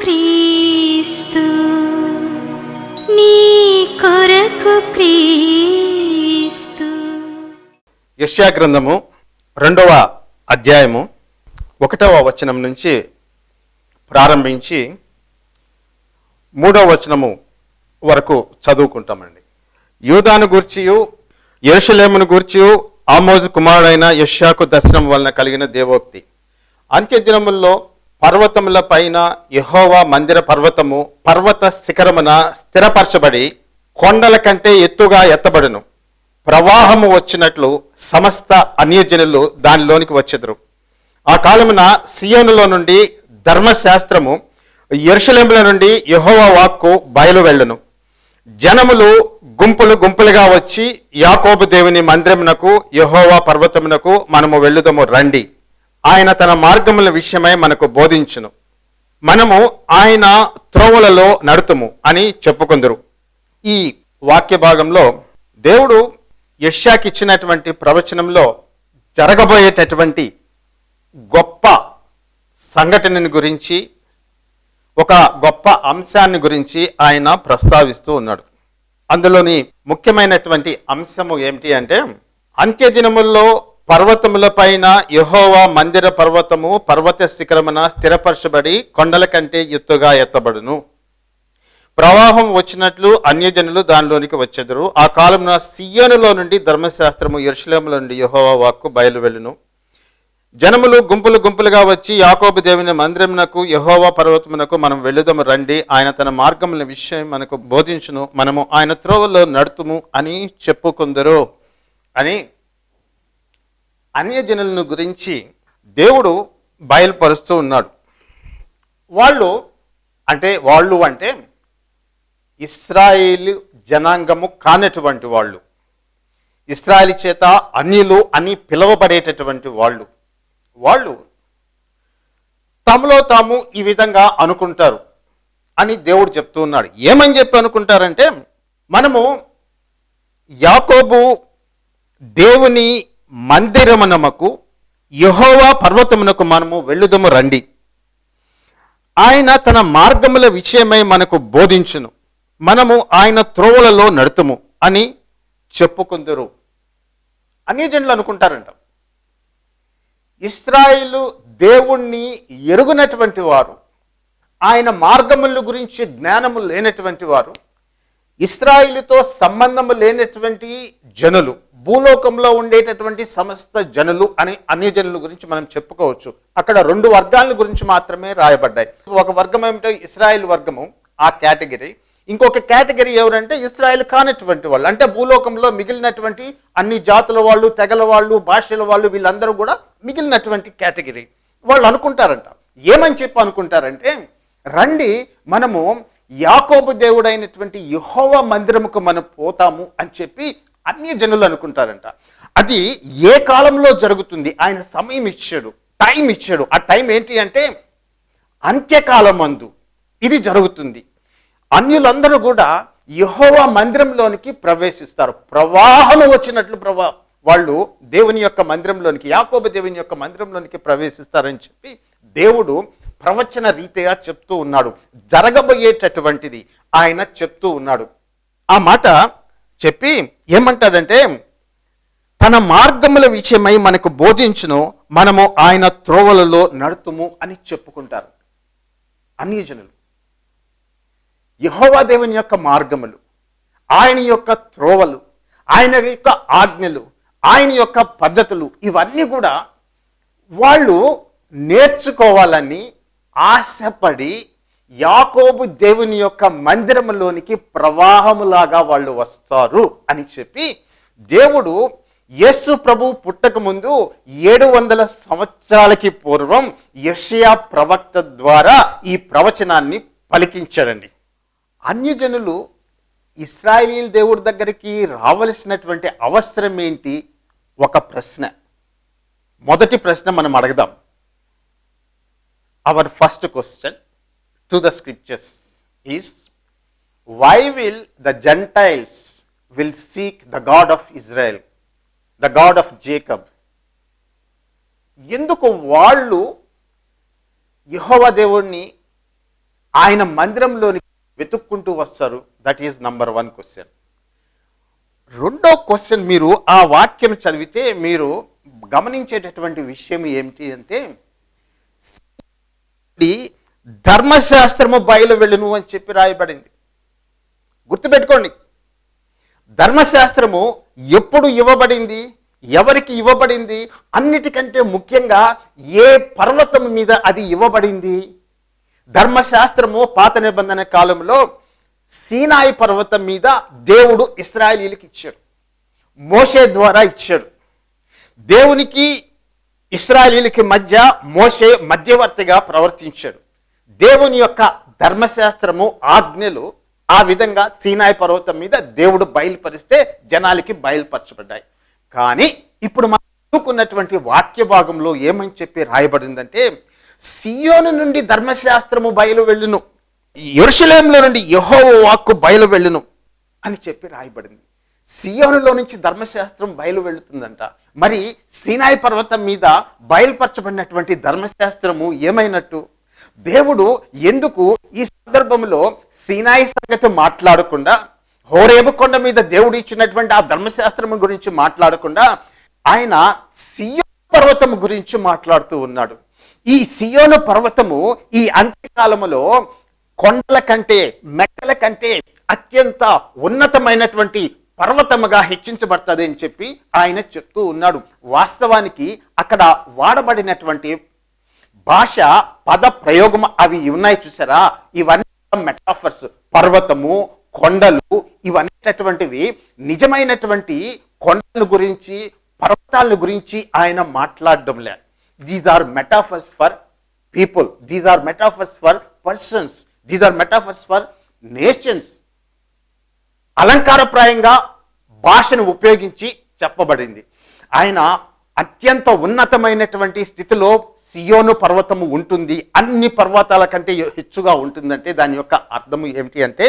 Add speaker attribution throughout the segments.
Speaker 1: క్రీస్తు నీ కొరకు క్రీస్తు.
Speaker 2: యష్యా గ్రంథము రెండవ అధ్యాయము ఒకటవ వచనం నుంచి ప్రారంభించి మూడవ వచనము వరకు చదువుకుంటామండి. యూదాను గూర్చియు యరుషలేమును గూర్చియు ఆమోజు కుమారుడైన యష్యాకు దర్శనం వలన కలిగిన దేవోక్తి. అంత్యదినముల్లో పర్వతముల పైన యహోవా మందిర పర్వతము పర్వత శిఖరమున స్థిరపరచబడి కొండల కంటే ఎత్తుగా ఎత్తబడును. ప్రవాహము వచ్చినట్లు సమస్త అన్యజనులు దానిలోనికి వచ్చెదరు. ఆ కాలమున సియోనులో నుండి ధర్మశాస్త్రము ఎరుషలేముల నుండి యహోవా వాక్కు బయలు వెళ్ళును. జనములు గుంపులు గుంపులుగా వచ్చి యాకోబు దేవుని మందిరమునకు యహోవా పర్వతమునకు మనము వెళ్ళుదము రండి. ఆయన తన మార్గముల విషయమై మనకు బోధించును. మనము ఆయన త్రోవలలో నడుతుము అని చెప్పుకుందరు. ఈ వాక్య భాగంలో దేవుడు యష్యాకి ఇచ్చినటువంటి ప్రవచనంలో జరగబోయేటటువంటి గొప్ప సంఘటనని గురించి ఒక గొప్ప అంశాన్ని గురించి ఆయన ప్రస్తావిస్తూ ఉన్నాడు. అందులోని ముఖ్యమైనటువంటి అంశము ఏమిటి అంటే అంత్యదినముల్లో పర్వతముల పైన యహోవా మందిర పర్వతము పర్వత శిఖరమున స్థిరపరచబడి కొండల కంటే ఎత్తుగా ఎత్తబడును. ప్రవాహం వచ్చినట్లు అన్యజనులు దానిలోనికి వచ్చెదరు. ఆ కాలమున సియోనులో నుండి ధర్మశాస్త్రము ఎరుషలేముల నుండి యహోవా వాక్కు బయలు వెళ్ళును జనములు గుంపులు గుంపులుగా వచ్చి యాకోబు దేవుని మందిరమునకు యహోవా పర్వతమునకు మనం వెళ్ళుదము రండి. ఆయన తన మార్గముల విషయం మనకు బోధించును. మనము ఆయన త్రోవల్లో నడుతుము అని చెప్పుకుందరు అని అన్యజనులను గురించి దేవుడు బయలుపరుస్తూ ఉన్నాడు. వాళ్ళు అంటే వాళ్ళు అంటే ఇస్రాయేలు జనాంగము కానటువంటి వాళ్ళు. ఇస్రాయేల్ చేత అన్యులు అని పిలువబడేటటువంటి వాళ్ళు. వాళ్ళు తమలో తాము ఈ విధంగా అనుకుంటారు అని దేవుడు చెప్తూ ఉన్నాడు. ఏమని చెప్పి అనుకుంటారంటే మనము యాకోబు దేవుని మందిరమునకు యహోవా పర్వతమునకు మనము వెళ్ళుదము రండి. ఆయన తన మార్గముల విషయమై మనకు బోధించును. మనము ఆయన త్రోవలలో నడుతుము అని చెప్పుకుందరు. అన్యజనులు అనుకుంటారంట. ఇస్రాయిలు దేవుణ్ణి ఎరుగునటువంటి వారు. ఆయన మార్గముల గురించి జ్ఞానము లేనటువంటి వారు. ఇస్రాయిలుతో సంబంధము లేనటువంటి జనులు. భూలోకంలో ఉండేటటువంటి సమస్త జనులు అని అన్ని జనుల గురించి మనం చెప్పుకోవచ్చు. అక్కడ రెండు వర్గాల గురించి మాత్రమే రాయబడ్డాయి. ఒక వర్గం ఏమిటో ఇస్రాయిల్ వర్గము ఆ కేటగిరీ. ఇంకొక కేటగిరీ ఎవరంటే ఇస్రాయిల్ కానటువంటి వాళ్ళు. అంటే భూలోకంలో మిగిలినటువంటి అన్ని జాతుల వాళ్ళు తెగల వాళ్ళు భాషల వాళ్ళు వీళ్ళందరూ కూడా మిగిలినటువంటి కేటగిరీ. వాళ్ళు అనుకుంటారంట. ఏమని చెప్పి అనుకుంటారంటే రండి మనము యాకోబు దేవుడైనటువంటి యహోవ మందిరముకు మనం పోతాము అని చెప్పి అన్ని జనులు అనుకుంటారంట. అది ఏ కాలంలో జరుగుతుంది? ఆయన సమయం ఇచ్చాడు టైం ఇచ్చాడు. ఆ టైం ఏంటి అంటే అంత్యకాలం అందు ఇది జరుగుతుంది. అన్యులందరూ కూడా యహోవా మందిరంలోనికి ప్రవేశిస్తారు. ప్రవాహం వచ్చినట్లు ప్రవా వాళ్ళు దేవుని యొక్క మందిరంలోనికి యాకోబ దేవుని యొక్క మందిరంలోనికి ప్రవేశిస్తారని చెప్పి దేవుడు ప్రవచన రీతిగా చెప్తూ ఉన్నాడు. జరగబోయేటటువంటిది ఆయన చెప్తూ ఉన్నాడు. ఆ మాట చెప్పి ఏమంటాడంటే తన మార్గముల విషయమై మనకు బోధించును మనము ఆయన త్రోవలలో నడుతుము అని చెప్పుకుంటారు అన్యజనులు. యహోవాదేవుని యొక్క మార్గములు ఆయన యొక్క త్రోవలు ఆయన యొక్క ఆజ్ఞలు ఆయన యొక్క పద్ధతులు ఇవన్నీ కూడా వాళ్ళు నేర్చుకోవాలని ఆశపడి యాకోబు దేవుని యొక్క మందిరములోనికి ప్రవాహములాగా వాళ్ళు వస్తారు అని చెప్పి దేవుడు యేసు ప్రభు పుట్టక ముందు ఏడు వందల సంవత్సరాలకి పూర్వం యషయా ప్రవక్త ద్వారా ఈ ప్రవచనాన్ని పలికించాడండి. అన్యజనులు ఇస్రాయేలీల దేవుడి దగ్గరికి రావలసినటువంటి అవసరం ఏంటి? ఒక ప్రశ్న. మొదటి ప్రశ్న మనం అడగదాం. Our first question to the scriptures is why will the gentiles will seek the God of Israel the God of Jacob ఎందుకు వాళ్ళు యహోవ దేవుణ్ణి ఆయన మందిరంలోని వెతుక్కుంటూ వస్తారు? That is number one question రెండో క్వశ్చన్ మీరు ఆ వాక్యం చదివితే మీరు గమనించేటటువంటి విషయం ఏమిటి అంటే ధర్మశాస్త్రము బయలు వెళ్ళును అని చెప్పి రాయబడింది. గుర్తుపెట్టుకోండి. ధర్మశాస్త్రము ఎప్పుడు ఇవ్వబడింది? ఎవరికి ఇవ్వబడింది? అన్నిటికంటే ముఖ్యంగా ఏ పర్వతం మీద అది ఇవ్వబడింది? ధర్మశాస్త్రము పాత నిబంధన కాలంలో సీనాయి పర్వతం మీద దేవుడు ఇస్రాయలీలకు ఇచ్చాడు. మోషే ద్వారా ఇచ్చాడు. దేవునికి ఇస్రాయలీలకి మధ్య మోషే మధ్యవర్తిగా ప్రవర్తించాడు. దేవుని యొక్క ధర్మశాస్త్రము ఆజ్ఞలు ఆ విధంగా సీనాయి పర్వతం మీద దేవుడు బయలుపరిస్తే జనాలకి బయలుపరచబడ్డాయి. కానీ ఇప్పుడు మనం చదువుకున్నటువంటి వాక్య భాగంలో ఏమని చెప్పి రాయబడిందంటే సియోను నుండి ధర్మశాస్త్రము బయలు వెళ్ళును ఎరుషలేంలో నుండి యహో వాక్కు బయలు వెళ్ళును అని చెప్పి రాయబడింది. సియోనులో నుంచి ధర్మశాస్త్రం బయలు వెళుతుందంట. మరి సీనాయి పర్వతం మీద బయలుపరచబడినటువంటి ధర్మశాస్త్రము ఏమైనట్టు? దేవుడు ఎందుకు ఈ సందర్భంలో సీనాయి సంగతి మాట్లాడకుండా హోరేబు కొండ మీద దేవుడు ఇచ్చినటువంటి ఆ ధర్మశాస్త్రము గురించి మాట్లాడకుండా ఆయన సియో పర్వతం గురించి మాట్లాడుతూ ఉన్నాడు. ఈ సియోను పర్వతము ఈ అంత్యకాలములో కొండల కంటే మెట్టల కంటే అత్యంత ఉన్నతమైనటువంటి పర్వతముగా హెచ్చించబడుతుంది అని చెప్పి ఆయన చెప్తూ ఉన్నాడు. వాస్తవానికి అక్కడ వాడబడినటువంటి భాష పద ప్రయోగం అవి ఉన్నాయి చూసారా? ఇవన్నీ మెటాఫర్స్ పర్వతము కొండలు ఇవన్నటువంటివి నిజమైనటువంటి కొండల గురించి పర్వతాల గురించి ఆయన మాట్లాడడం లే these are metaphors for people these are metaphors for persons these are metaphors for nations అలంకారప్రాయంగా భాషను ఉపయోగించి చెప్పబడింది. ఆయన అత్యంత ఉన్నతమైనటువంటి స్థితిలో సియోను పర్వతము ఉంటుంది. అన్ని పర్వతాల కంటే హెచ్చుగా ఉంటుందంటే దాని యొక్క అర్థము ఏమిటి అంటే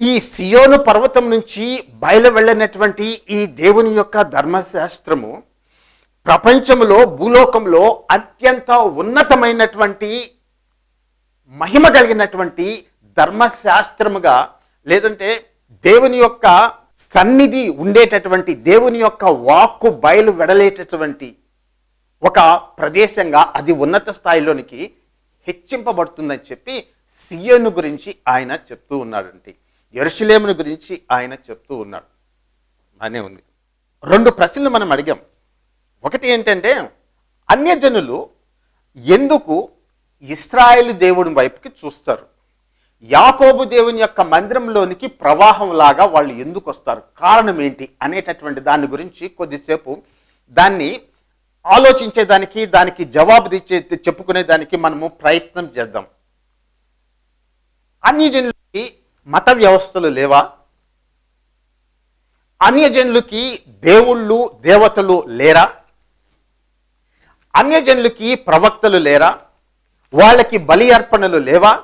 Speaker 2: ఈ సియోను పర్వతం నుంచి బయలు వెళ్ళినటువంటి ఈ దేవుని యొక్క ధర్మశాస్త్రము ప్రపంచంలో భూలోకంలో అత్యంత ఉన్నతమైనటువంటి మహిమ కలిగినటువంటి ధర్మశాస్త్రముగా లేదంటే దేవుని యొక్క సన్నిధి ఉండేటటువంటి దేవుని యొక్క వాక్కు బయలు వెడలేటటువంటి ఒక ప్రదేశంగా అది ఉన్నత స్థాయిలోనికి హెచ్చింపబడుతుందని చెప్పి సియోను గురించి ఆయన చెప్తూ ఉన్నాడండి. ఎరుషులేమును గురించి ఆయన చెప్తూ ఉన్నాడు. అనే ఉంది. రెండు ప్రశ్నలు మనం అడిగాం. ఒకటి ఏంటంటే అన్యజనులు ఎందుకు ఇస్రాయేల్ దేవుని వైపుకి చూస్తారు? యాకోబు దేవుని యొక్క మందిరంలోనికి ప్రవాహం లాగా వాళ్ళు ఎందుకు వస్తారు? కారణం ఏంటి? అనేటటువంటి దాని గురించి కొద్దిసేపు దాన్ని ఆలోచించేదానికి దానికి జవాబు తెచ్చే చెప్పుకునే దానికి మనము ప్రయత్నం చేద్దాం. అన్యజనులకి మత వ్యవస్థలు లేవా? అన్యజనులకి దేవుళ్ళు దేవతలు లేరా? అన్యజనులకి ప్రవక్తలు లేరా? వాళ్ళకి బలి అర్పణలు లేవా?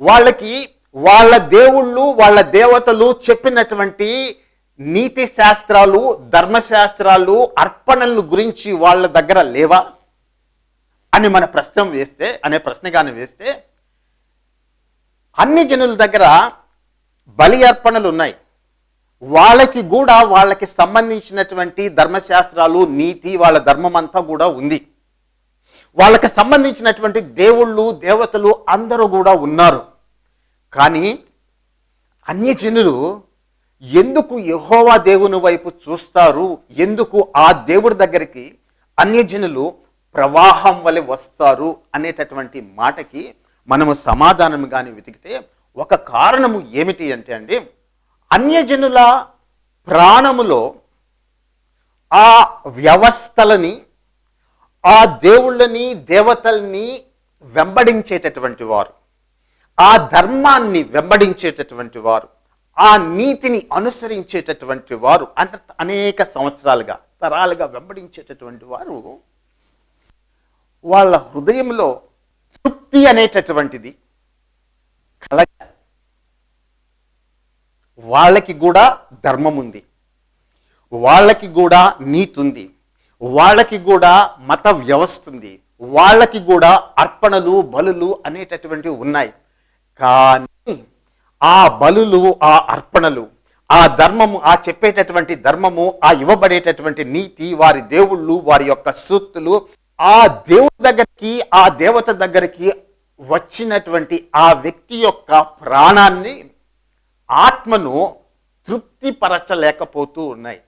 Speaker 2: వాళ్ళకి వాళ్ళ దేవుళ్ళు వాళ్ళ దేవతలు చెప్పినటువంటి నీతి శాస్త్రాలు ధర్మశాస్త్రాలు అర్పణల గురించి వాళ్ళ దగ్గర లేవా? అని మన ప్రశ్న వేస్తే అనే ప్రశ్నగానే వేస్తే అన్ని జనుల దగ్గర బలి అర్పణలు ఉన్నాయి. వాళ్ళకి కూడా వాళ్ళకి సంబంధించినటువంటి ధర్మశాస్త్రాలు నీతి వాళ్ళ ధర్మం అంతా కూడా ఉంది. వాళ్ళకి సంబంధించినటువంటి దేవుళ్ళు దేవతలు అందరూ కూడా ఉన్నారు. కానీ అన్యజనులు జనులు ఎందుకు యహోవా దేవుని వైపు చూస్తారు? ఎందుకు ఆ దేవుడి దగ్గరికి అన్యజనులు ప్రవాహం వలె వస్తారు? అనేటటువంటి మాటకి మనము సమాధానం కానీ వెతికితే ఒక కారణము ఏమిటి అంటే అండి అన్యజనుల ప్రాణములో ఆ వ్యవస్థలని ఆ దేవుళ్ళని దేవతల్ని వెంబడించేటటువంటి వారు. ఆ ధర్మాన్ని వెంబడించేటటువంటి వారు. ఆ నీతిని అనుసరించేటటువంటి వారు అంటే అనేక సంవత్సరాలుగా తరాలుగా వెంబడించేటటువంటి వారు వాళ్ళ హృదయంలో తృప్తి అనేటటువంటిది కలగ వాళ్ళకి కూడా ధర్మం ఉంది. వాళ్ళకి కూడా నీతి ఉంది. వాళ్ళకి కూడా మత వ్యవస్థ ఉంది. వాళ్ళకి కూడా అర్పణలు బలులు అనేటటువంటివి ఉన్నాయి. కానీ ఆ బలులు ఆ అర్పణలు ఆ ధర్మము ఆ చెప్పేటటువంటి ధర్మము ఆ ఇవ్వబడేటటువంటి నీతి వారి దేవుళ్ళు వారి యొక్క సూక్తులు ఆ దేవుడి దగ్గరికి ఆ దేవత దగ్గరికి వచ్చినటువంటి ఆ వ్యక్తి యొక్క ప్రాణాన్ని ఆత్మను తృప్తిపరచలేకపోతూ ఉన్నాయి.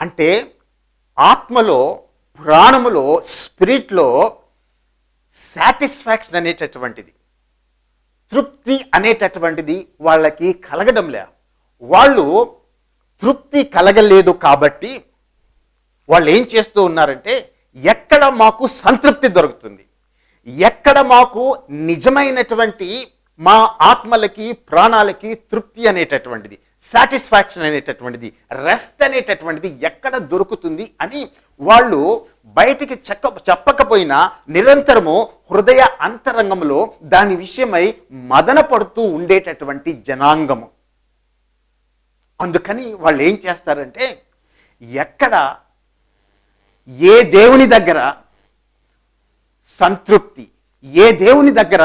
Speaker 2: అంటే ఆత్మలో ప్రాణములో స్పిరిట్లో సాటిస్ఫాక్షన్ అనేటటువంటిది. తృప్తి అనేటటువంటిది వాళ్ళకి కలగడం లే. వాళ్ళు తృప్తి కలగలేదు కాబట్టి వాళ్ళు ఏం చేస్తూ ఉన్నారంటే ఎక్కడ మాకు సంతృప్తి దొరుకుతుంది ఎక్కడ మాకు నిజమైనటువంటి మా ఆత్మలకి ప్రాణాలకి తృప్తి అనేటటువంటిది సాటిస్ఫాక్షన్ అనేటటువంటిది రెస్ట్ అనేటటువంటిది ఎక్కడ దొరుకుతుంది అని వాళ్ళు బయటికి చెక్క చెప్పకపోయినా నిరంతరము హృదయ అంతరంగంలో దాని విషయమై మదన పడుతూ ఉండేటటువంటి జనాంగము. అందుకని వాళ్ళు ఏం చేస్తారంటే ఎక్కడ ఏ దేవుని దగ్గర సంతృప్తి ఏ దేవుని దగ్గర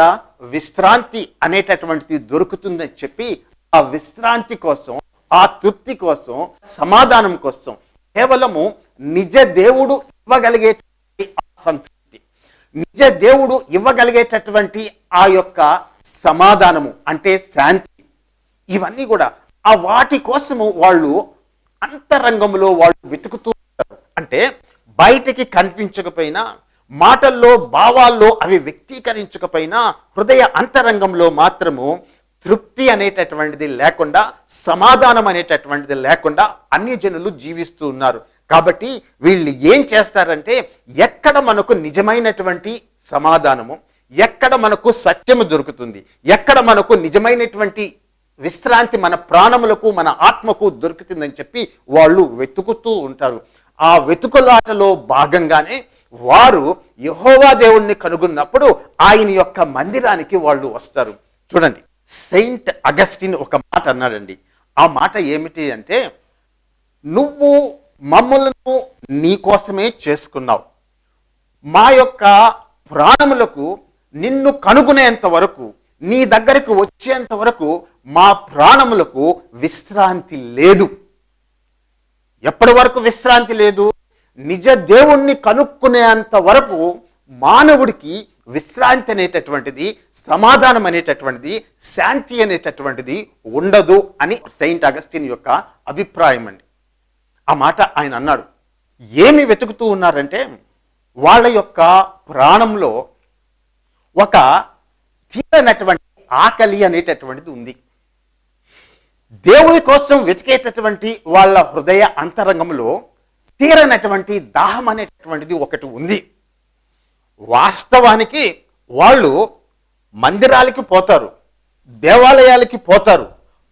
Speaker 2: విశ్రాంతి అనేటటువంటిది దొరుకుతుందని చెప్పి ఆ విశ్రాంతి కోసం ఆ తృప్తి కోసం సమాధానం కోసం కేవలము నిజ దేవుడు ఇవ్వగలిగేటువంటి సంతృప్తి నిజ దేవుడు ఇవ్వగలిగేటటువంటి ఆ యొక్క సమాధానము అంటే శాంతి. ఇవన్నీ కూడా ఆ వాటి కోసము వాళ్ళు అంతరంగంలో వాళ్ళు వెతుకుతూ ఉంటారు. అంటే బయటికి కనిపించకపోయినా మాటల్లో భావాల్లో అవి వ్యక్తీకరించకపోయినా హృదయ అంతరంగంలో మాత్రము తృప్తి అనేటటువంటిది లేకుండా సమాధానం అనేటటువంటిది లేకుండా అన్ని జనులు జీవిస్తూ ఉన్నారు. కాబట్టి వీళ్ళు ఏం చేస్తారంటే ఎక్కడ మనకు నిజమైనటువంటి సమాధానము ఎక్కడ మనకు సత్యము దొరుకుతుంది ఎక్కడ మనకు నిజమైనటువంటి విశ్రాంతి మన ప్రాణములకు మన ఆత్మకు దొరుకుతుందని చెప్పి వాళ్ళు వెతుకుతూ ఉంటారు. ఆ వెతుకులాటలో భాగంగానే వారు యహోవా దేవుణ్ణి కనుగొన్నప్పుడు ఆయన యొక్క మందిరానికి వాళ్ళు వస్తారు. చూడండి సెయింట్ అగస్టిన్ ఒక మాట అన్నాడండి. ఆ మాట ఏమిటి అంటే నువ్వు మమ్మల్ని నీ కోసమే చేసుకున్నావు. మా యొక్క ప్రాణములకు నిన్ను కనుగొనేంత వరకు నీ దగ్గరకు వచ్చేంత వరకు మా ప్రాణములకు విశ్రాంతి లేదు. ఎప్పటి వరకు విశ్రాంతి లేదు? నిజ దేవుణ్ణి కనుక్కునేంత వరకు మానవుడికి విశ్రాంతి అనేటటువంటిది సమాధానం అనేటటువంటిది శాంతి అనేటటువంటిది ఉండదు అని సెయింట్ అగస్టిన్ యొక్క అభిప్రాయం అండి. ఆ మాట ఆయన అన్నాడు. ఏమి వెతుకుతూ ఉన్నారంటే వాళ్ళ యొక్క ప్రాణంలో ఒక తీరనటువంటి ఆకలి అనేటటువంటిది ఉంది. దేవుని కోసం వెతికేటటువంటి వాళ్ళ హృదయ అంతరంగంలో తీరనటువంటి దాహం అనేటటువంటిది ఒకటి ఉంది. వాస్తవానికి వాళ్ళు మందిరాలకి పోతారు దేవాలయాలకి పోతారు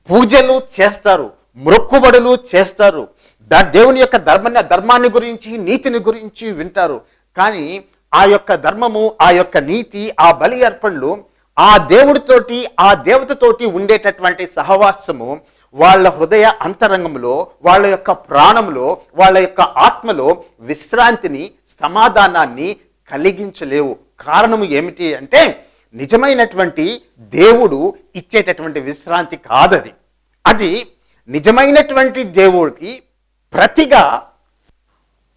Speaker 2: పూజలు చేస్తారు మొక్కుబడులు చేస్తారు దా దేవుని యొక్క ధర్మ ధర్మాన్ని గురించి నీతిని గురించి వింటారు. కానీ ఆ యొక్క ధర్మము ఆ యొక్క నీతి ఆ బలి అర్పణలు ఆ దేవుడితోటి ఆ దేవతతోటి ఉండేటటువంటి సహవాసము వాళ్ళ హృదయ అంతరంగంలో వాళ్ళ యొక్క ప్రాణంలో వాళ్ళ యొక్క ఆత్మలో విశ్రాంతిని సమాధానాన్ని కలిగించలేవు. కారణము ఏమిటి అంటే నిజమైనటువంటి దేవుడు ఇచ్చేటటువంటి విశ్రాంతి కాదది. అది నిజమైనటువంటి దేవుడికి ప్రతిగా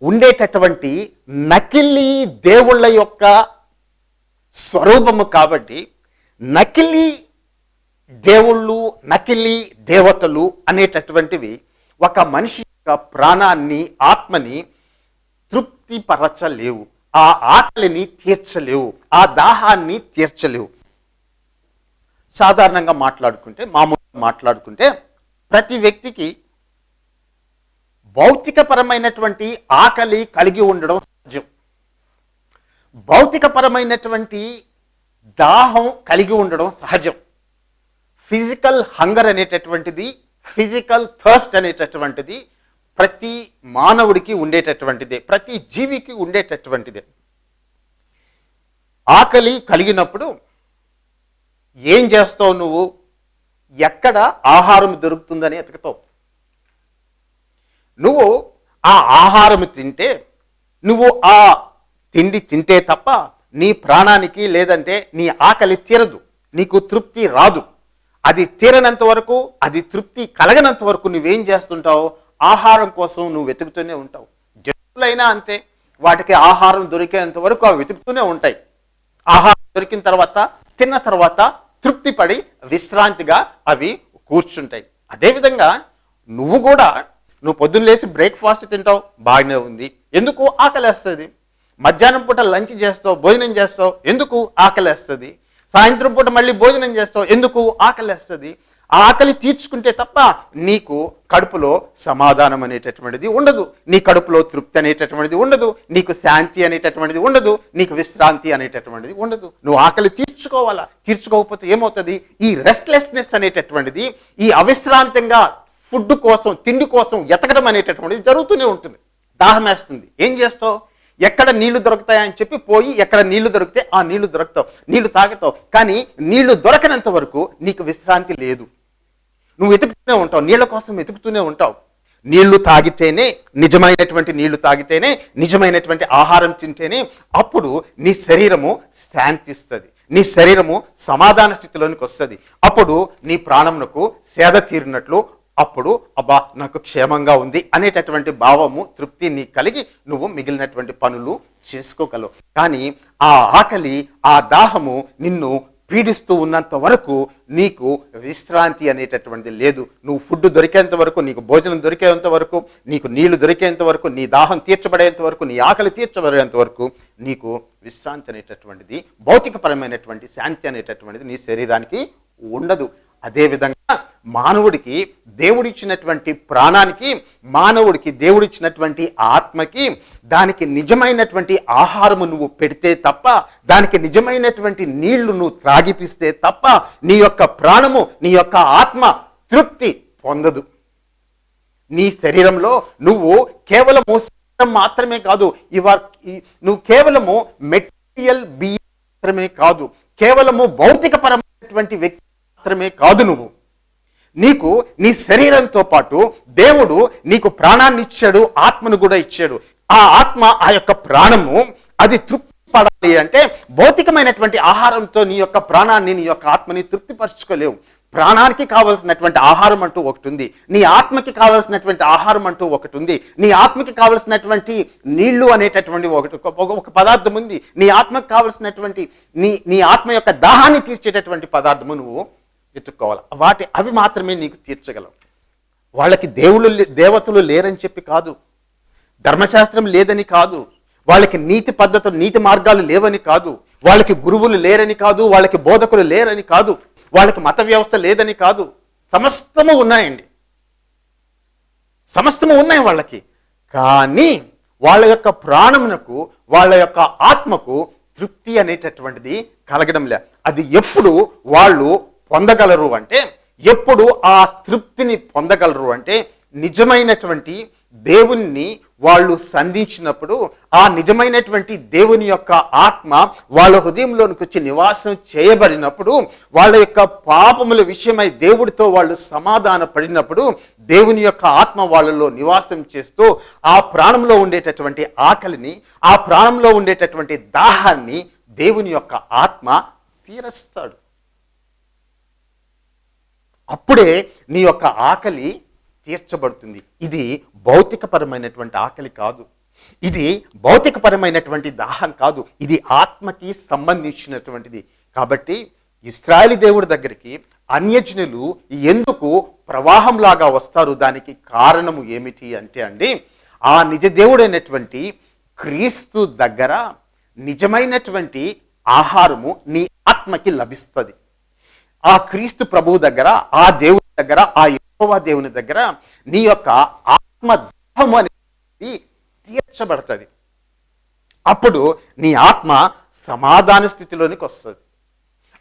Speaker 2: ఉండేటటువంటి నకిలీ దేవుళ్ళ యొక్క స్వరూపము కాబట్టి నకిలీ దేవుళ్ళు నకిలీ దేవతలు అనేటటువంటివి ఒక మనిషి యొక్క ప్రాణాన్ని ఆత్మని తృప్తిపరచలేవు. ఆ ఆకలిని తీర్చలేవు. ఆ దాహాన్ని తీర్చలేవు. సాధారణంగా మాట్లాడుకుంటే మామూలుగా మాట్లాడుకుంటే ప్రతి వ్యక్తికి భౌతికపరమైనటువంటి ఆకలి కలిగి ఉండడం సహజం. భౌతికపరమైనటువంటి దాహం కలిగి ఉండడం సహజం. ఫిజికల్ హంగర్ అనేటటువంటిది ఫిజికల్ థర్స్ట్ అనేటటువంటిది ప్రతి మానవుడికి ఉండేటటువంటిదే ప్రతి జీవికి ఉండేటటువంటిదే. ఆకలి కలిగినప్పుడు ఏం చేస్తావు నువ్వు? ఎక్కడ ఆహారం దొరుకుతుందని ఎతుకుతావు? నువ్వు ఆ ఆహారం తింటే నువ్వు ఆ తిండి తింటే తప్ప నీ ప్రాణానికి లేదంటే నీ ఆకలి తీరదు నీకు తృప్తి రాదు. అది తీరనంత వరకు అది తృప్తి కలగనంత వరకు నువ్వేం చేస్తుంటావు? ఆహారం కోసం నువ్వు వెతుకుతూనే ఉంటావు. జంతువులైనా అంతే వాటికి ఆహారం దొరికేంత వరకు అవి వెతుకుతూనే ఉంటాయి. ఆహారం దొరికిన తర్వాత తిన్న తర్వాత తృప్తి పడి విశ్రాంతిగా అవి కూర్చుంటాయి. అదేవిధంగా నువ్వు కూడా నువ్వు పొద్దున్న లేచి బ్రేక్ఫాస్ట్ తింటావు బాగానే ఉంది. ఎందుకు ఆకలేస్తుంది? మధ్యాహ్నం పూట లంచ్ చేస్తావు భోజనం చేస్తావు ఎందుకు ఆకలేస్తుంది? సాయంత్రం పూట మళ్ళీ భోజనం చేస్తావు ఎందుకు ఆకలేస్తుంది? ఆ ఆకలి తీర్చుకుంటే తప్ప నీకు కడుపులో సమాధానం అనేటటువంటిది ఉండదు. నీ కడుపులో తృప్తి అనేటటువంటిది ఉండదు. నీకు శాంతి అనేటటువంటిది ఉండదు. నీకు విశ్రాంతి అనేటటువంటిది ఉండదు. నువ్వు ఆకలి తీర్చుకోవాలా? తీర్చుకోకపోతే ఏమవుతుంది? ఈ రెస్ట్లెస్నెస్ అనేటటువంటిది ఈ అవిశ్రాంతంగా ఫుడ్ కోసం తిండి కోసం ఎతకడం అనేటటువంటిది జరుగుతూనే ఉంటుంది. దాహం వేస్తుంది. ఏం చేస్తావు? ఎక్కడ నీళ్ళు దొరుకుతాయని చెప్పి పోయి ఎక్కడ నీళ్ళు దొరికితే ఆ నీళ్ళు దొరుకుతావు. నీళ్ళు తాగుతావు. కానీ నీళ్ళు దొరకనంత వరకు నీకు విశ్రాంతి లేదు. నువ్వు వెతుకుతూనే ఉంటావు. నీళ్ళ కోసం వెతుకుతూనే ఉంటావు. నీళ్ళు తాగితేనే నిజమైనటువంటి నీళ్ళు తాగితేనే నిజమైనటువంటి ఆహారం తింటేనే అప్పుడు నీ శరీరము శాంతిస్తుంది. నీ శరీరము సమాధాన స్థితిలోనికి వస్తుంది. అప్పుడు నీ ప్రాణమునకు సేద తీరినట్లు అప్పుడు అబ్బా నాకు క్షేమంగా ఉంది అనేటటువంటి భావము తృప్తి నీ కలిగి నువ్వు మిగిలినటువంటి పనులు చేసుకోగలవు. కానీ ఆ ఆకలి ఆ దాహము నిన్ను పీడిస్తూ ఉన్నంత వరకు నీకు విశ్రాంతి అనేటటువంటిది లేదు. నువ్వు ఫుడ్ దొరికేంత వరకు నీకు భోజనం దొరికేంత వరకు నీకు నీళ్ళు దొరికేంత వరకు నీ దాహం తీర్చబడేంత వరకు నీ ఆకలి తీర్చబడేంత వరకు నీకు విశ్రాంతి అనేటటువంటిది భౌతికపరమైనటువంటి శాంతి అనేటటువంటిది నీ శరీరానికి ఉండదు. అదేవిధంగా మానవుడికి దేవుడిచ్చినటువంటి ప్రాణానికి మానవుడికి దేవుడిచ్చినటువంటి ఆత్మకి దానికి నిజమైనటువంటి ఆహారము నువ్వు పెడితే తప్ప దానికి నిజమైనటువంటి నీళ్ళు నువ్వు త్రాగిపిస్తే తప్ప నీ యొక్క ప్రాణము నీ యొక్క ఆత్మ తృప్తి పొందదు. నీ శరీరంలో నువ్వు కేవలము మాత్రమే కాదు ఇవర్ నువ్వు కేవలము మెటీరియల్ బి మాత్రమే కాదు కేవలము భౌతికపరమైనటువంటి వ్యక్తి మాత్రమే కాదు నువ్వు. నీకు నీ శరీరంతో పాటు దేవుడు నీకు ప్రాణాన్ని ఇచ్చాడు ఆత్మను కూడా ఇచ్చాడు. ఆ ఆత్మ ఆ యొక్క ప్రాణము అది తృప్తి పడాలి అంటే భౌతికమైనటువంటి ఆహారంతో నీ యొక్క ప్రాణాన్ని నీ యొక్క ఆత్మని తృప్తిపరచుకోలేవు. ప్రాణానికి కావలసినటువంటి ఆహారం అంటూ ఒకటి ఉంది నీ ఆత్మకి కావలసినటువంటి ఆహారం అంటూ ఒకటి ఉంది నీ ఆత్మకి కావలసినటువంటి నీళ్ళు అనేటటువంటి ఒకటి ఒక- పదార్థం ఉంది. నీ ఆత్మకి కావలసినటువంటి నీ నీ ఆత్మ యొక్క దాహాన్ని తీర్చేటటువంటి పదార్థము నువ్వు. ఎత్తుక్కోవాలి వాటి అవి మాత్రమే నీకు తీర్చగలవు. వాళ్ళకి దేవుళ్ళు లే- దేవతలు లేరని చెప్పి కాదు. ధర్మశాస్త్రం లేదని కాదు. వాళ్ళకి నీతి పద్ధతులు నీతి మార్గాలు లేవని కాదు. వాళ్ళకి గురువులు లేరని కాదు. వాళ్ళకి బోధకులు లేరని కాదు. వాళ్ళకి మత వ్యవస్థ లేదని కాదు. సమస్తము ఉన్నాయండి. సమస్తము ఉన్నాయి వాళ్ళకి. కానీ వాళ్ళ యొక్క ప్రాణమునకు వాళ్ళ యొక్క ఆత్మకు తృప్తి అనేటటువంటిది కలగడం లే. అది ఎప్పుడు వాళ్ళు పొందగలరు అంటే ఎప్పుడు ఆ తృప్తిని పొందగలరు అంటే నిజమైనటువంటి దేవుణ్ణి వాళ్ళు సంధించినప్పుడు ఆ నిజమైనటువంటి దేవుని యొక్క ఆత్మ వాళ్ళ హృదయంలోనికి వచ్చి నివాసం చేయబడినప్పుడు వాళ్ళ యొక్క పాపముల విషయమై దేవుడితో వాళ్ళు సమాధాన పడినప్పుడు దేవుని యొక్క ఆత్మ వాళ్ళలో నివాసం చేస్తూ ఆ ప్రాణంలో ఉండేటటువంటి ఆకలిని ఆ ప్రాణంలో ఉండేటటువంటి దాహాన్ని దేవుని యొక్క ఆత్మ తీరస్తాడు. అప్పుడే నీ యొక్క ఆకలి తీర్చబడుతుంది. ఇది భౌతికపరమైనటువంటి ఆకలి కాదు. ఇది భౌతికపరమైనటువంటి దాహం కాదు. ఇది ఆత్మకి సంబంధించినటువంటిది. కాబట్టి ఇస్రాయలి దేవుడి దగ్గరికి అన్యజనులు ఎందుకు ప్రవాహంలాగా వస్తారు? దానికి కారణము ఏమిటి అంటే అండి ఆ నిజ దేవుడైనటువంటి క్రీస్తు దగ్గర నిజమైనటువంటి ఆహారము నీ ఆత్మకి లభిస్తుంది. ఆ క్రీస్తు ప్రభువు దగ్గర ఆ దేవుని దగ్గర ఆ యోవ దేవుని దగ్గర నీ యొక్క ఆత్మ దాహము అనేది తీర్చబడుతుంది. అప్పుడు నీ ఆత్మ సమాధాన స్థితిలోనికి వస్తుంది.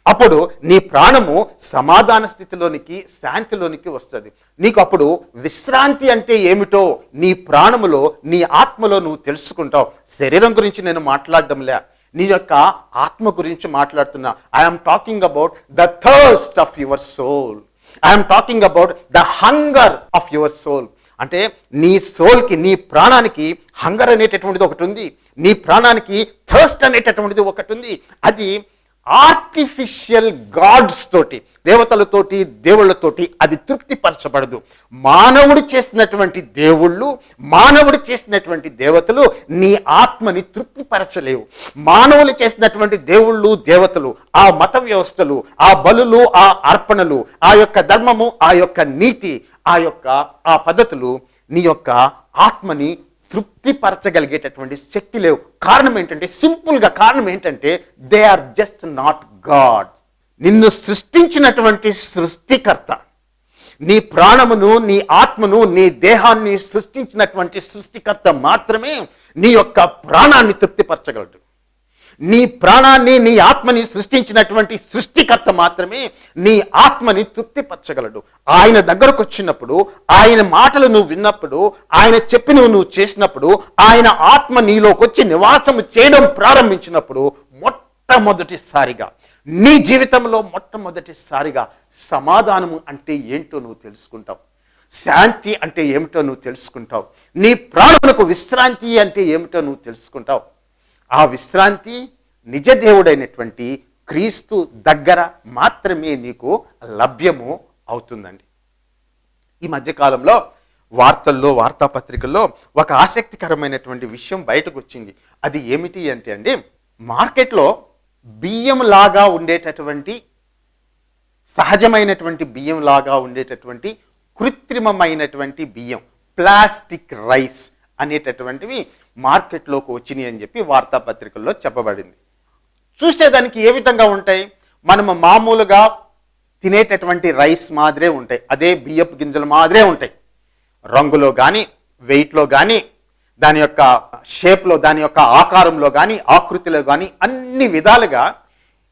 Speaker 2: అప్పుడు నీ ప్రాణము సమాధాన స్థితిలోనికి శాంతిలోనికి వస్తుంది. నీకు అప్పుడు విశ్రాంతి అంటే ఏమిటో నీ ప్రాణములో నీ ఆత్మలో నువ్వు తెలుసుకుంటావు. శరీరం గురించి నేను మాట్లాడడంలే. నీ యొక్క ఆత్మ గురించి మాట్లాడుతున్నా. I'm talking about the thirst of your soul I'm talking about the hunger of your soul అంటే నీ సోల్కి నీ ప్రాణానికి హంగర్ అనేటటువంటిది ఒకటి ఉంది. నీ ప్రాణానికి థర్స్ట్ అనేటటువంటిది ఒకటి ఉంది. అది ఆర్టిఫిషియల్ గాడ్స్ తోటి దేవతలతోటి దేవుళ్ళతోటి అది తృప్తిపరచబడదు. మానవుడు చేసినటువంటి దేవుళ్ళు మానవుడు చేసినటువంటి దేవతలు నీ ఆత్మని తృప్తిపరచలేవు. మానవులు చేసినటువంటి దేవుళ్ళు దేవతలు ఆ మత వ్యవస్థలు ఆ బలులు ఆ అర్పణలు ఆ యొక్క ధర్మము ఆ యొక్క నీతి ఆ యొక్క ఆ పద్ధతులు నీ యొక్క ఆత్మని తృప్తిపరచగలిగేటటువంటి శక్తి లేవు. కారణం ఏంటంటే సింపుల్గా కారణం ఏంటంటే they are just not God నిన్ను సృష్టించినటువంటి సృష్టికర్త నీ ప్రాణమును నీ ఆత్మను నీ దేహాన్ని సృష్టించినటువంటి సృష్టికర్త మాత్రమే నీ యొక్క ప్రాణాన్ని తృప్తిపరచగలడు. నీ ప్రాణాన్ని నీ ఆత్మని సృష్టించినటువంటి సృష్టికర్త మాత్రమే నీ ఆత్మని తృప్తిపరచగలడు. ఆయన దగ్గరకు వచ్చినప్పుడు ఆయన మాటలు నువ్వు విన్నప్పుడు ఆయన చెప్పినవి నువ్వు చేసినప్పుడు ఆయన ఆత్మ నీలోకి వచ్చి నివాసము చేయడం ప్రారంభించినప్పుడు మొట్టమొదటిసారిగా నీ జీవితంలో మొట్టమొదటిసారిగా సమాధానము అంటే ఏంటో నువ్వు తెలుసుకుంటావు. శాంతి అంటే ఏమిటో నువ్వు తెలుసుకుంటావు. నీ ప్రాణములకు విశ్రాంతి అంటే ఏమిటో నువ్వు తెలుసుకుంటావు. ఆ విశ్రాంతి నిజ దేవుడైనటువంటి క్రీస్తు దగ్గర మాత్రమే నీకు లభ్యము అవుతుందండి. ఈ మధ్యకాలంలో వార్తల్లో వార్తాపత్రికల్లో ఒక ఆసక్తికరమైనటువంటి విషయం బయటకు వచ్చింది అది ఏమిటి అంటే అండి మార్కెట్లో బియ్యం లాగా ఉండేటటువంటి సహజమైనటువంటి బియ్యం లాగా ఉండేటటువంటి కృత్రిమమైనటువంటి బియ్యం ప్లాస్టిక్ రైస్ అనేటటువంటివి మార్కెట్లోకి వచ్చినాయి అని చెప్పి వార్తాపత్రికల్లో చెప్పబడింది. చూసేదానికి ఏ విధంగా ఉంటాయి? మనము మామూలుగా తినేటటువంటి రైస్ మాదిరే ఉంటాయి. అదే బియ్యపు గింజల మాదిరే ఉంటాయి. రంగులో కానీ వెయిట్లో కానీ దాని యొక్క షేప్లో దాని యొక్క ఆకారంలో కానీ ఆకృతిలో కానీ అన్ని విధాలుగా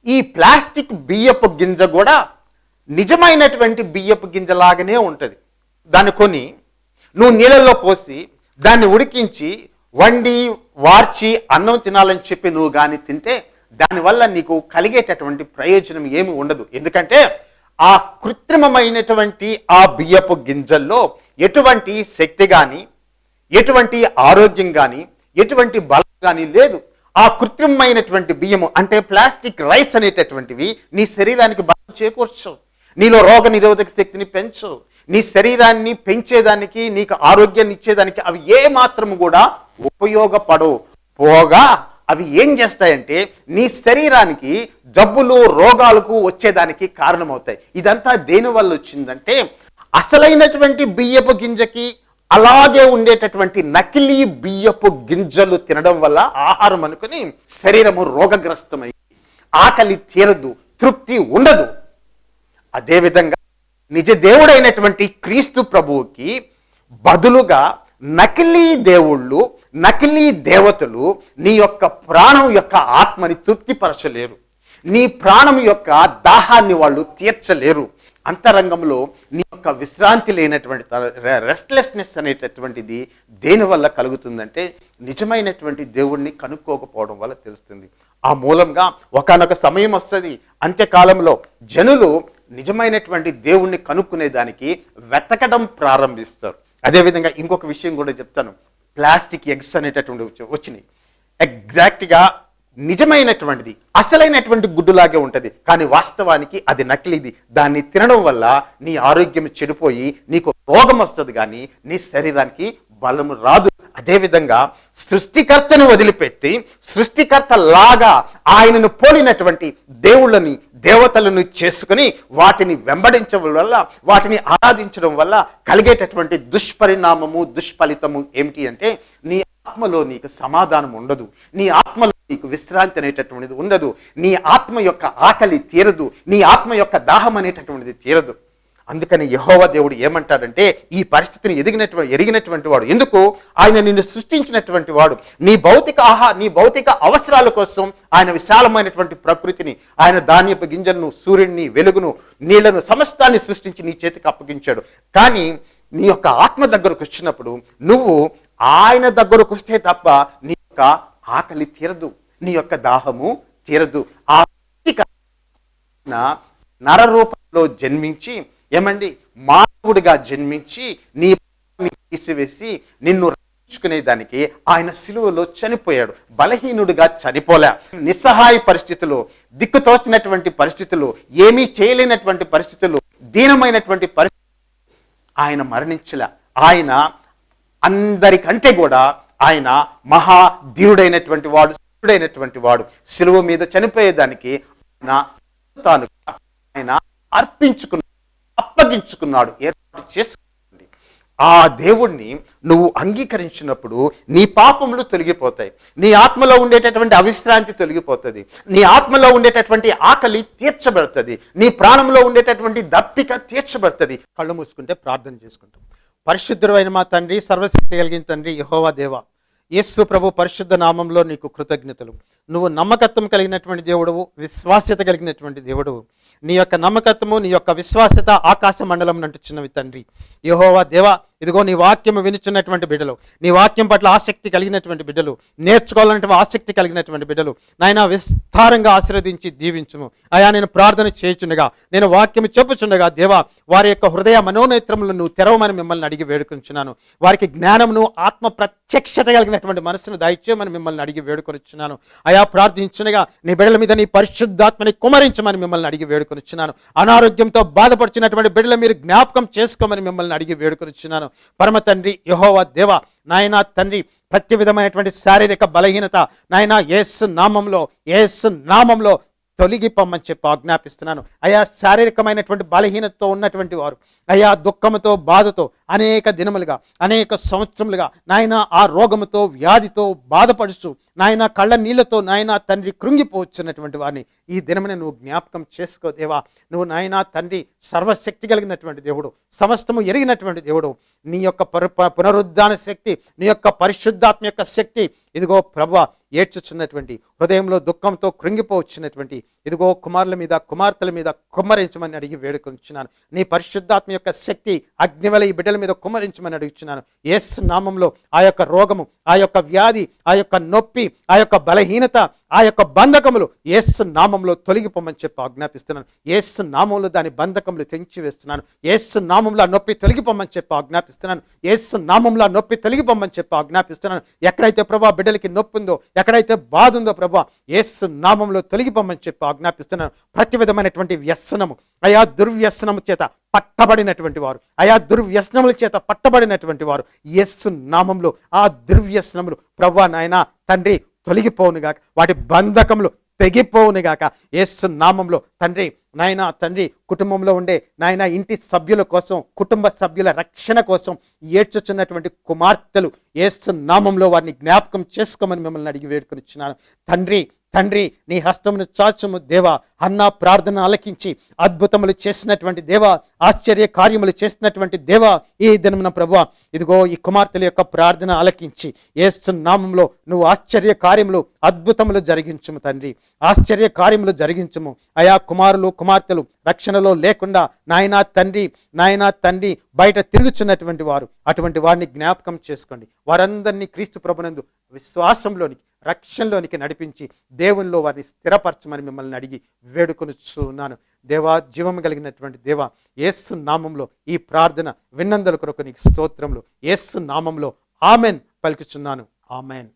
Speaker 2: ఈ ప్లాస్టిక్ బియ్యపు గింజ కూడా నిజమైనటువంటి బియ్యపు గింజలాగానే ఉంటుంది. దాన్ని కొని నువ్వు నీళ్ళల్లో పోసి దాన్ని ఉడికించి వండి వార్చి అన్నం తినాలని చెప్పి నువ్వు కానీ తింటే దానివల్ల నీకు కలిగేటటువంటి ప్రయోజనం ఏమి ఉండదు. ఎందుకంటే ఆ కృత్రిమమైనటువంటి ఆ బియ్యపు గింజల్లో ఎటువంటి శక్తి కానీ ఎటువంటి ఆరోగ్యం కానీ ఎటువంటి బలం కానీ లేదు. ఆ కృత్రిమమైనటువంటి బియ్యము అంటే ప్లాస్టిక్ రైస్ అనేటటువంటివి నీ శరీరానికి బలం చేకూర్చవు నీలో రోగ నిరోధక శక్తిని పెంచవు నీ శరీరాన్ని పెంచేదానికి నీకు ఆరోగ్యాన్ని ఇచ్చేదానికి అవి ఏ మాత్రము కూడా ఉపయోగపడవు పోగా అవి ఏం చేస్తాయంటే నీ శరీరానికి జబ్బులు రోగాలకు వచ్చేదానికి కారణమవుతాయి. ఇదంతా దేని వల్ల వచ్చిందంటే అసలైనటువంటి బియ్యపు గింజకి అలాగే ఉండేటటువంటి నకిలీ బియ్యపు గింజలు తినడం వల్ల ఆహారం అనుకుని శరీరము రోగగ్రస్తమై ఆకలి తీరదు తృప్తి ఉండదు. అదేవిధంగా నిజ దేవుడైనటువంటి క్రీస్తు ప్రభువుకి బదులుగా నకిలీ దేవుళ్ళు నకిలీ దేవతలు నీ యొక్క ప్రాణం యొక్క ఆత్మని తృప్తిపరచలేరు. నీ ప్రాణం యొక్క దాహాన్ని వాళ్ళు తీర్చలేరు. అంతరంగంలో నీ యొక్క విశ్రాంతి లేనటువంటి రెస్ట్లెస్నెస్ అనేటటువంటిది దేనివల్ల కలుగుతుందంటే నిజమైనటువంటి దేవుణ్ణి కనుక్కోకపోవడం వల్ల తెలుస్తుంది. ఆ మూలంగా ఒకనొక సమయం వస్తుంది. అంత్యకాలంలో జనులు నిజమైనటువంటి దేవుణ్ణి కనుక్కునే దానికి వెతకడం ప్రారంభిస్తారు. అదేవిధంగా ఇంకొక విషయం కూడా చెప్తాను. ప్లాస్టిక్ ఎగ్స్ అనేటటువంటి వచ్చినాయి. ఎగ్జాక్ట్గా నిజమైనటువంటిది అసలైనటువంటి గుడ్డులాగే ఉంటుంది. కానీ వాస్తవానికి అది నకిలీది. దాన్ని తినడం వల్ల నీ ఆరోగ్యం చెడిపోయి నీకు రోగం వస్తుంది కానీ నీ శరీరానికి బలము రాదు. అదేవిధంగా సృష్టికర్తను వదిలిపెట్టి సృష్టికర్త లాగా ఆయనను పోలినటువంటి దేవుళ్ళని దేవతలను చేసుకుని వాటిని వెంబడించడం వల్ల వాటిని ఆరాధించడం వల్ల కలిగేటటువంటి దుష్పరిణామము దుష్ఫలితము ఏమిటి అంటే నీ ఆత్మలో నీకు సమాధానం ఉండదు. నీ ఆత్మలో నీకు విశ్రాంతి అనేటటువంటిది ఉండదు. నీ ఆత్మ యొక్క ఆకలి తీరదు. నీ ఆత్మ యొక్క దాహం అనేటటువంటిది తీరదు. అందుకని యహోవ దేవుడు ఏమంటాడంటే ఈ పరిస్థితిని ఎదిగినటువంటి ఎరిగినటువంటి వాడు. ఎందుకు? ఆయన నిన్ను సృష్టించినటువంటి వాడు. నీ భౌతిక ఆహా నీ భౌతిక అవసరాల కోసం ఆయన విశాలమైనటువంటి ప్రకృతిని ఆయన ధాన్యపు గింజలను సూర్యుడిని వెలుగును నీళ్ళను సమస్తాన్ని సృష్టించి నీ చేతికి అప్పగించాడు. కానీ నీ యొక్క ఆత్మ దగ్గరకు వచ్చినప్పుడు నువ్వు ఆయన దగ్గరకు వస్తే తప్ప నీ యొక్క ఆకలి తీరదు. నీ యొక్క దాహము తీరదు. ఆ నర రూపంలో జన్మించి ఏమండి? మానవుడిగా జన్మించి నీ తీసివేసి నిన్ను దానికి ఆయన సిలువలో చనిపోయాడు. బలహీనుడిగా చనిపోలే. నిస్సహాయ పరిస్థితులు దిక్కుతోచినటువంటి పరిస్థితులు ఏమీ చేయలేనటువంటి పరిస్థితులు దీనమైనటువంటి పరిస్థితులు ఆయన మరణించలే. ఆయన అందరికంటే కూడా ఆయన మహా ధీరుడైనటువంటి వాడు శివుడైనటువంటి వాడు. సిలువ మీద చనిపోయేదానికి ఆయన తాను ఆయన అర్పించుకున్న అప్పగించుకున్నాడు. ఏర్పాటు చేసుకోండి. ఆ దేవుణ్ణి నువ్వు అంగీకరించినప్పుడు నీ పాపములు తొలగిపోతాయి. నీ ఆత్మలో ఉండేటటువంటి అవిశ్రాంతి తొలగిపోతుంది. నీ ఆత్మలో ఉండేటటువంటి ఆకలి తీర్చబడుతుంది. నీ ప్రాణంలో ఉండేటటువంటి దప్పిక తీర్చబడుతుంది. కళ్ళు మూసుకుంటే ప్రార్థన చేసుకుంటాం. పరిశుద్ధుడైన మా తండ్రి సర్వశక్తి కలిగిన తండ్రి యహోవా దేవ యేసు ప్రభు పరిశుద్ధ నామంలో నీకు కృతజ్ఞతలు. నువ్వు నమ్మకత్వం కలిగినటువంటి దేవుడవు విశ్వాస్యత కలిగినటువంటి దేవుడవు. నీ యొక్క నమ్మకత్వము నీ యొక్క విశ్వాసత ఆకాశ మండలం అంటున్నవి తండ్రి. యహోవా దేవ ఇదిగో నీ వాక్యము వినిచున్నటువంటి బిడ్డలు నీ వాక్యం పట్ల ఆసక్తి కలిగినటువంటి బిడ్డలు నేర్చుకోవాలన్నటువంటి ఆసక్తి కలిగినటువంటి బిడ్డలు నాయన విస్తారంగా ఆశీర్వదించి దీవించుము అయా నేను ప్రార్థన చేయుచుండగా నేను వాక్యము చెప్పుచుండగా దేవా వారి యొక్క హృదయ మనోనేత్రములను నువ్వు తెరవమని మిమ్మల్ని అడిగి వేడుకొనిచున్నాను వారికి జ్ఞానమును ఆత్మ ప్రత్యక్షత కలిగినటువంటి మనసును దయచేయమని మిమ్మల్ని అడిగి వేడుకొనిచ్చున్నాను అయా ప్రార్థించునగా నీ బిడ్డల మీద నీ పరిశుద్ధాత్మని కుమరించమని మిమ్మల్ని అడిగి వేడుకొనిచ్చున్నాను అనారోగ్యంతో బాధపడుచున్నటువంటి బిడ్డలు మీరు జ్ఞాపకం చేసుకోమని మిమ్మల్ని అడిగి వేడుకొనిచ్చున్నాను పరమ తండ్రి యహోవ దేవ నాయనా తండ్రి ప్రతి విధమైనటువంటి శారీరక బలహీనత నాయనా ఏస్ నామంలో ఏస్ నామంలో తొలగిపోమ్మని చెప్పి ఆజ్ఞాపిస్తున్నాను. అయా శారీరకమైనటువంటి బలహీనతతో ఉన్నటువంటి వారు అయా దుఃఖముతో బాధతో అనేక దినములుగా అనేక సంవత్సరములుగా నాయన ఆ రోగముతో వ్యాధితో బాధపడుచు నాయన కళ్ళ నీళ్ళతో నాయన తండ్రి కృంగిపోవచ్చున్నటువంటి వారిని ఈ దినమున నువ్వు జ్ఞాపకం చేసుకో దేవా. నువ్వు నాయన తండ్రి సర్వశక్తి కలిగినటువంటి దేవుడు సమస్తము ఎరిగినటువంటి దేవుడు. నీ యొక్క పరు పునరుద్ధాన శక్తి నీ యొక్క పరిశుద్ధాత్మ యొక్క శక్తి ఇదిగో ప్రభ ఏడ్చుచున్నటువంటి హృదయంలో దుఃఖంతో కృంగిపోవచ్చున్నటువంటి ఇదిగో కుమారుల మీద కుమార్తెల మీద కుమ్మరించమని అడిగి వేడుకొంచున్నాను నీ పరిశుద్ధాత్మ యొక్క శక్తి అగ్నివల ఈ బిడ్డల మీద కుమ్మరించమని అడుగుచున్నాను. ఎస్ నామంలో ఆ యొక్క రోగము ఆ యొక్క వ్యాధి ఆ యొక్క నొప్పి ఆ యొక్క బలహీనత ఆ యొక్క బంధకములు ఎస్ నామంలో తొలగిపోమని చెప్పి ఆజ్ఞాపిస్తున్నాను. ఎస్ నామంలో దాని బంధకములు తెంచి వేస్తున్నాను. ఎస్ నామంలో ఆ నొప్పి తొలగిపోమని చెప్పి ఆజ్ఞాపిస్తున్నాను. ఎస్ నామంలో ఆ నొప్పి తొలగిపోమని చెప్పి ఆజ్ఞాపిస్తున్నాను. ఎక్కడైతే ప్రభా బిడ్డలకి నొప్పి ఉందో ఎక్కడైతే బాధ ఉందో ప్రభా ఏసు నామంలో తొలగిపోమని చెప్పి ఆజ్ఞాపిస్తున్నాను ప్రతి విధమైనటువంటి వ్యసనము అయా దుర్వ్యసనము చేత పట్టబడినటువంటి వారు అయా దుర్వ్యసనముల చేత పట్టబడినటువంటి వారు ఎస్ నామంలో ఆ దుర్వ్యసనములు ప్రవ్వా నాయన తండ్రి తొలగిపోవునుగాక వాటి బంధకములు తెగిపోవునుగాక యేసు నామంలో తండ్రి నాయన తండ్రి కుటుంబంలో ఉండే నాయన ఇంటి సభ్యుల కోసం కుటుంబ సభ్యుల రక్షణ కోసం ఏడ్చుచున్నటువంటి కుమార్తెలు యేసు నామంలో వారిని జ్ఞాపకం చేసుకోమని మిమ్మల్ని అడిగి వేడుకొనిచ్చున్నాను తండ్రి తండ్రి నీ హస్తమును చాచుము దేవా. అన్న ప్రార్థన ఆలకించి అద్భుతములు చేసినటువంటి దేవా ఆశ్చర్య కార్యములు చేసినటువంటి దేవా ఈ దినమున ప్రభు ఇదిగో ఈ కుమార్తెల యొక్క ప్రార్థన ఆలకించి ఏసు నామంలో నువ్వు ఆశ్చర్య కార్యములు అద్భుతములు జరిగించుము తండ్రి. ఆశ్చర్య కార్యములు జరిగించుము. అయా కుమారులు కుమార్తెలు రక్షణలో లేకుండా నాయనా తండ్రి నాయనా తండ్రి బయట తిరుగుచున్నటువంటి వారు. అటువంటి వారిని జ్ఞాపకం చేసుకోండి. వారందరినీ క్రీస్తు ప్రభునందు విశ్వాసంలోనికి రక్షణలోనికి నడిపించి దేవుల్లో వారిని స్థిరపరచమని మిమ్మల్ని అడిగి వేడుకొనిచున్నాను. దేవా జీవం కలిగినటువంటి దేవ ఏసు నామంలో ఈ ప్రార్థన విన్నందుల కొరకు నీకు స్తోత్రములు. ఏసు నామంలో ఆమెన్ పలుకుచున్నాను. ఆమెన్.